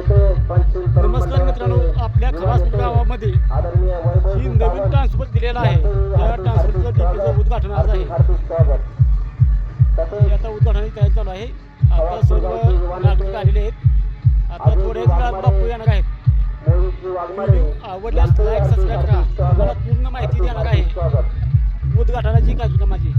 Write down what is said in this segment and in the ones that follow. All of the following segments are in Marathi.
नमस्कार मित्रांनो आपल्या खवासपूर गावामध्ये ही नवीन ट्रान्सफर दिलेला आहे. या ट्रान्सफरचं डीपीचं उद्घाटन आज आहे. आता उद्घाटन तयार चालू आहे. आता सर्व नागरिक आलेले आहेत. आता थोड्याच वेळात बापू येणार आहेत. आवडल्यास लाईक सबस्क्राईब करा. तुम्हाला पूर्ण माहिती देणार आहे. उद्घाटनाची कार्यक्रमाची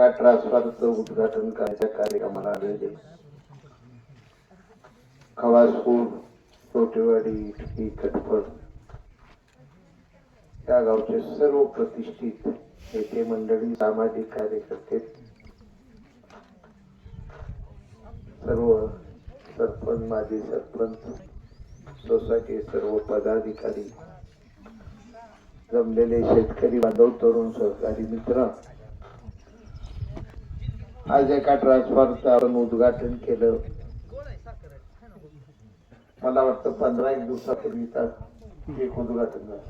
एका ट्रान्सफरचं उद्घाटन करायच्या कार्यक्रमाला आलेले? खवासपूर टोटेवाडी इटकी कटफळ त्या गावचे सर्व प्रतिष्ठित नेते मंडळी सामाजिक कार्यकर्ते सर्व सरपंच माजी सरपंच सोसायटी सर्व पदाधिकारी जमलेले शेतकरी बांधव तरुण सहकारी मित्र आज एका ट्रान्सफरचं आपण उद्घाटन केलं. मला वाटतं पंधरा एक दिवसापूर्वी एक उद्घाटन झालं.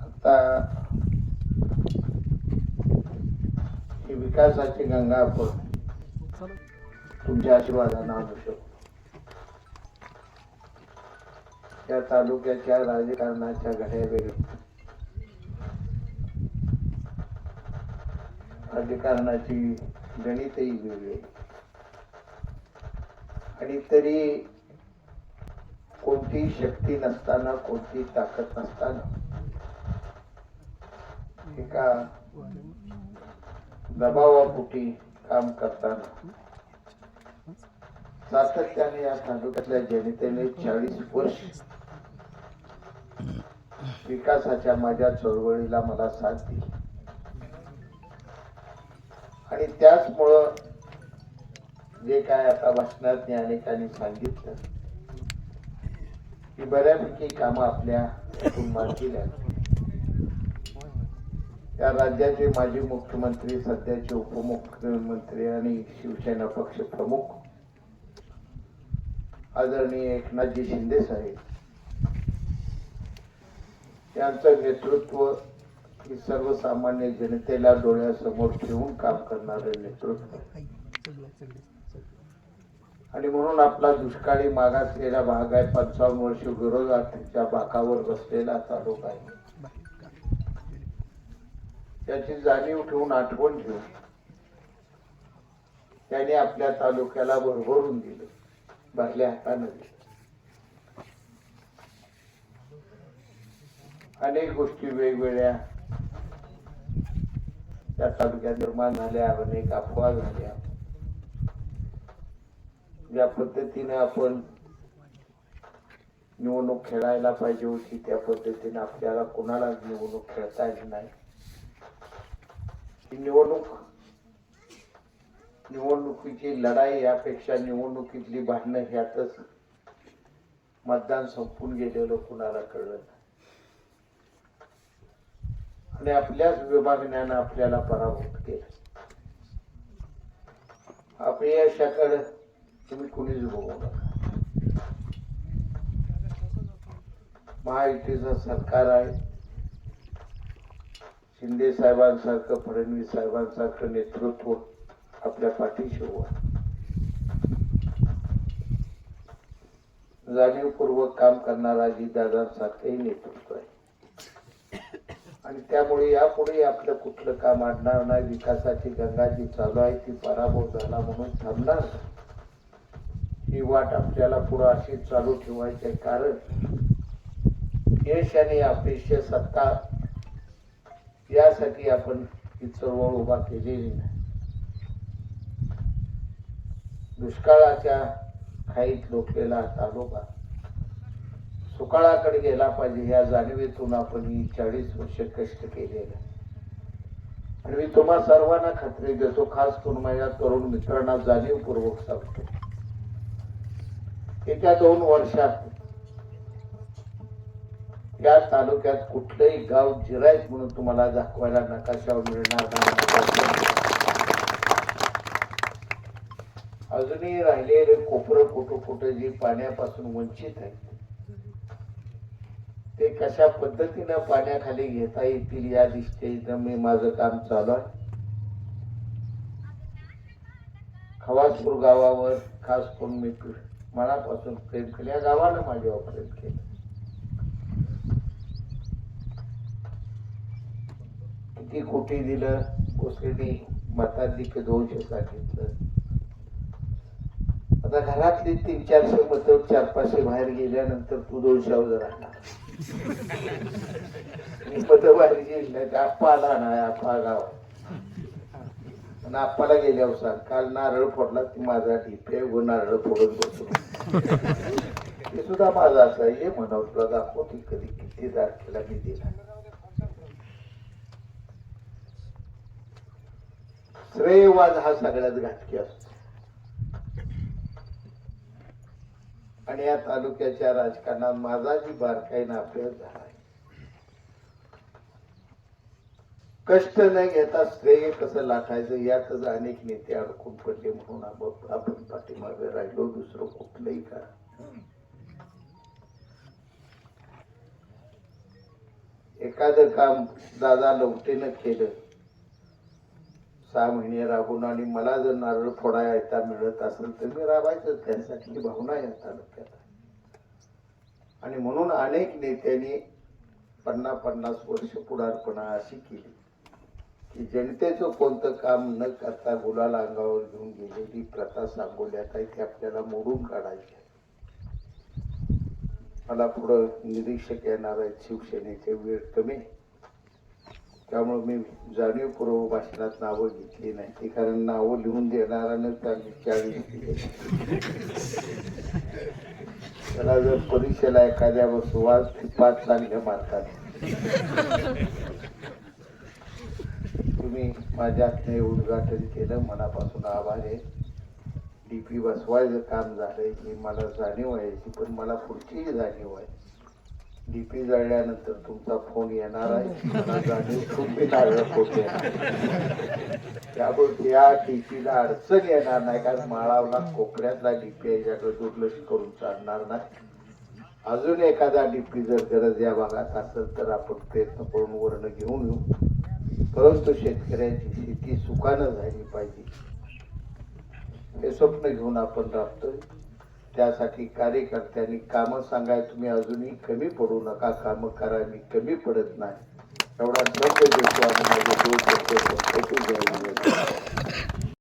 आता ही विकासाची गंगा आपण तुमच्या आशीर्वादानं आणू शकतो. त्या तालुक्याच्या राजकारणाच्या घड्या वेगळ्या राजकारणाची गणितही वेगळी आणि तरी कोणती शक्ती नसताना कोणती ताकद नसताना एका दबावापोटी काम करताना सातत्याने या तालुक्यातल्या जनतेने चाळीस वर्ष विकासाच्या माझ्या चळवळीला मला साथ दिली. आणि त्याचमुळं जे काय आता भाषणात अनेकांनी सांगितलं की बऱ्यापैकी कामं आपल्या कुटुंबातील त्या राज्याचे माजी मुख्यमंत्री सध्याचे उपमुख्यमंत्री आणि शिवसेना पक्ष प्रमुख आदरणीय एकनाथजी शिंदे साहेब यांचं नेतृत्व की सर्वसामान्य जनतेला डोळ्यासमोर ठेवून काम करणारे नेतृत्व आणि म्हणून आपला दुष्काळी मागासलेला भाग आहे पंचावन्न वर्ष विरोधाच्या भागावर बसलेला तालुका आहे. त्याची जाणीव ठेवून आठवण ठेवून त्याने आपल्या तालुक्याला भरभरून दिलं भरल्या हातानं अनेक गोष्टी वेगवेगळ्या त्या तालुक्यात निर्माण झाल्या अनेक अफवा झाल्या. ज्या पद्धतीने आपण निवडणूक खेळायला पाहिजे होती त्या पद्धतीने आपल्याला कोणाला निवडणूक खेळता येत नाही. ही निवडणूक निवडणुकीची लढाई यापेक्षा निवडणुकीतली भांडणं ह्यातच मतदान संपून गेलेलं कुणाला कळलं नाही आपल्याच विभागण्यानं आपल्याला पराभूत केलं. अपयशाकडे तुम्ही कुणीच बघू नका. महायुतीचं सरकार आहे. शिंदे साहेबांसारखं फडणवीस साहेबांसारखं नेतृत्व आपल्या पाठीशी जाणीवपूर्वक काम करणारा दादांसारखंही नेतृत्व आणि त्यामुळे यापुढे आपलं कुठलं काम आणणार नाही विकासाची गंगा जी चालू आहे ती पराभव झाला म्हणून थांबणार ही वाट आपल्याला पुढे अशी चालू ठेवायची आहे. कारण यश आणि अपेक्ष सत्ता यासाठी आपण ही चळवळ उभा केलेली नाही. दुष्काळाच्या खाईत लोटलेला तालुका सुकाळाकडे गेला पाहिजे या जाणीवेतून आपण ही चाळीस वर्ष कष्ट केलेले. आणि मी तुम्हा सर्वांना खात्री देतो खास करून माझ्या तरुण मित्रांना जाणीवपूर्वक सांगतो. येत्या दोन वर्षात या तालुक्यात कुठलंही गाव जिरायत म्हणून तुम्हाला दाखवायला नकाशावर मिळणार नाही. अजूनही राहिलेले कोपरं कुठं कुठं जी पाण्यापासून वंचित आहेत. ते कशा पद्धतीनं पाण्याखाली घेता येतील या दृष्टीनं मी माझं काम चालू आहे. खवासपूर गावावर खास करून मी मनापासून प्रेम केलं. या गावानं माझ्यावर प्रेम केलं. किती कोटी दिलं कोसळी मताधिक दोनशे सांगितलं आता घरातली तीन चारशे मत चार पाचशे बाहेर गेल्यानंतर तू दोनशेवर राहणार बाहेर गेली नाही आप्पा नाही आप्पा गाव आणि आप्पाला गेल्यावर सांग काल नारळ फोडला ती माझा ढिपे व नारळ फोडून बसलो ते सुद्धा माझा असा आहे म्हणाव तुला दाखवतो कधी किती तारखेला मी दिला श्रेयवाद हा सगळ्यात घातकी असतो. आणि या तालुक्याच्या राजकारणात माझा जी बारकाईनं अभ्यास झाला कष्ट न घेता श्रेय कसं लाटायचं यातच अनेक नेते अडकून पडले म्हणून आपण पाठीमागे राहिलो दुसरं कुठलंही का एखादं काम दादा लवटेनं केलं सहा महिने राबून आणि मला जर नारळ फोडायला मिळत असेल तर मी राबायचं त्यासाठी. भावना या तालुक्यात आणि म्हणून अनेक नेत्यांनी पन्नास पन्नास वर्ष पुढारपणा अशी केली. की जनतेचं कोणतं काम न करता गुलाल अंगावर घेऊन गेलेली प्रथा सांगोल्यात आहे ती आपल्याला मोडून काढायची मला पुढं निरीक्षक येणार आहेत शिवसेनेचे वेळ कमी. आहे. त्यामुळं मी जाणीवपूर्वक भाषणात नावं घेतली नाही. ती कारण नावं लिहून देणारानं त्यांनी चाळीस त्याला जर परीक्षेला एखाद्या सुवास पाच चांगल्या मारतात तुम्ही माझ्या हे उद्घाटन केलं. मनापासून आभार आहे. डी पी बसवायचं काम झालंय. ही मला जाणीव आहे. पण मला पुढचीही जाणीव आहे. डीपी जळल्यानंतर तुमचा फोन येणार आहे. मला जाणीव तुम्ही नारळ फोन येणार त्यामुळे या डीपीला अडचण येणार नाही कारण माळावला कोपऱ्यातला डीपी याच्याकडे दुर्लक्ष करून चालणार नाही. अजून एखादा डीपी जर गरज या भागात असेल तर आपण प्रयत्न करून वर्ण घेऊन येऊ. परंतु शेतकऱ्यांची शेती सुखानं झाली पाहिजे. हे स्वप्न घेऊन आपण राबतोय. त्यासाठी कार्यकर्त्यांनी कामं सांगाय तुम्ही अजूनही कमी पडू नका कामं करा मी कमी पडत नाही. एवढा शब्द देतो आणि माझे दोन शब्द द्यायला